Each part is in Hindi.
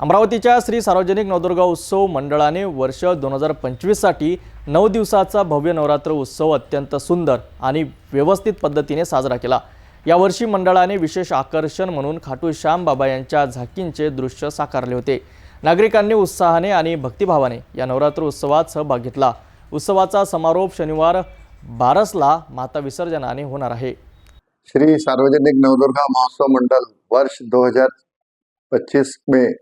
अमरावतीच्या श्री सार्वजनिक नवदुर्गा उत्सव मंडळाने वर्ष दोन हजार पंचवीससाठी नऊ दिवसाचा भव्य नवरात्र उत्सव अत्यंत सुंदर आणि व्यवस्थित पद्धतीने साजरा केला. यावर्षी मंडळाने विशेष आकर्षण म्हणून खाटू श्याम बाबा यांच्या झाकींचे दृश्य साकारले होते. नागरिकांनी उत्साहाने आणि भक्तिभावाने या नवरात्र उत्सवात सहभाग घेतला. उत्सवाचा समारोप शनिवार बारसला माता विसर्जनाने होणार आहे. श्री सार्वजनिक नवदुर्गा महोत्सव मंडल वर्ष 2025 में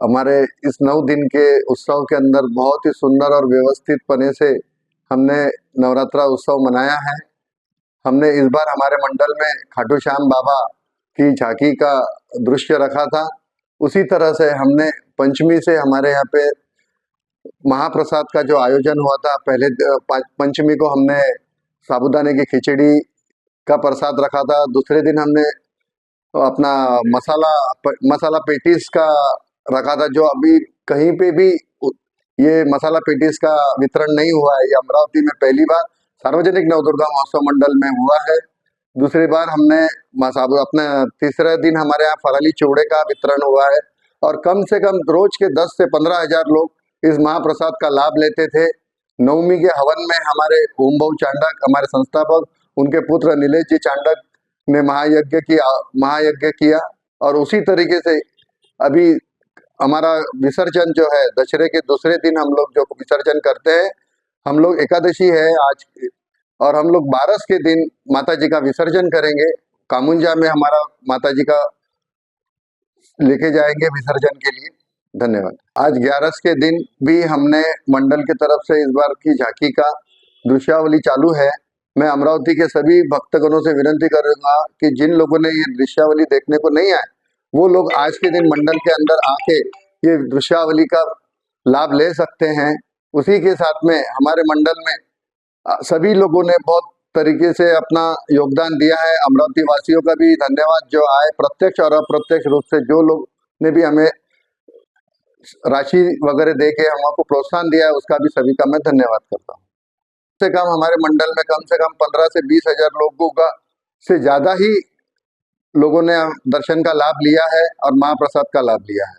हमारे इस नौ दिन के उत्सव के अंदर बहुत ही सुंदर और व्यवस्थित पने से हमने नवरात्रा उत्सव मनाया है। हमने इस बार हमारे मंडल में खाटू श्याम बाबा की झांकी का दृश्य रखा था। उसी तरह से हमने पंचमी से हमारे यहाँ पे महाप्रसाद का जो आयोजन हुआ था, पहले पंचमी को हमने साबुदाने की खिचड़ी का प्रसाद रखा था। दूसरे दिन हमने अपना मसाला मसाला पेटीज का रखा था, जो अभी कहीं पे भी ये मसाला पेटीज का वितरण नहीं हुआ है, ये अमरावती में पहली बार सार्वजनिक नवदुर्गा महोत्सव मंडल में हुआ है। दूसरी बार हमने अपने तीसरे दिन हमारे यहाँ फराली चूड़े का वितरण हुआ है और कम से कम रोज के दस से पंद्रह हज़ार लोग इस महाप्रसाद का लाभ लेते थे। नवमी के हवन में हमारे ओम बहु चांडक, हमारे संस्थापक, उनके पुत्र नीलेश जी चांडक ने महायज्ञ किया महायज्ञ किया और उसी तरीके से अभी हमारा विसर्जन जो है, दशहरे के दूसरे दिन हम लोग जो विसर्जन करते हैं, हम लोग एकादशी है आज और हम लोग बारस के दिन माता जी का विसर्जन करेंगे। कामुंजा में हमारा माता जी का लेके जाएँगे विसर्जन के लिए। धन्यवाद। आज ग्यारस के दिन भी हमने मंडल की तरफ़ से इस बार की झांकी का दृश्यावली चालू है। मैं अमरावती के सभी भक्तगणों से विनती करूँगा कि जिन लोगों ने ये दृश्यावली देखने को नहीं आए वो लोग आज के दिन मंडल के अंदर आके ये दृश्यावली का लाभ ले सकते हैं। उसी के साथ में हमारे मंडल में सभी लोगों ने बहुत तरीके से अपना योगदान दिया है। अमरावती वासियों का भी धन्यवाद जो आए प्रत्यक्ष और अप्रत्यक्ष रूप से। जो लोग ने भी हमें राशि वगैरह दे के हमको प्रोत्साहन दिया है, उसका भी सभी का मैं धन्यवाद करता हूँ। कम से कम हमारे मंडल में कम से कम पंद्रह से बीस हज़ार लोगों का से ज़्यादा ही लोगों ने दर्शन का लाभ लिया है और महाप्रसाद का लाभ लिया है।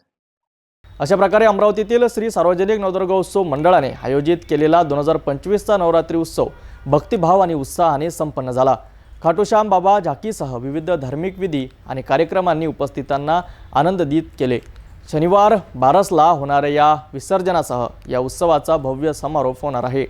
अशा प्रकारे अमरावतीतील श्री सार्वजनिक नवदुर्गा उत्सव मंडळाने आयोजित केलेला दोन हजार पंचवीसचा नवरात्री उत्सव भक्तिभाव आणि उत्साहाने संपन्न झाला. खाटूश्याम बाबा झाकीसह विविध धार्मिक विधी आणि कार्यक्रमांनी उपस्थितांना आनंददित केले. शनिवार बारसला होणाऱ्या या विसर्जनासह या उत्सवाचा भव्य समारोप होणार आहे.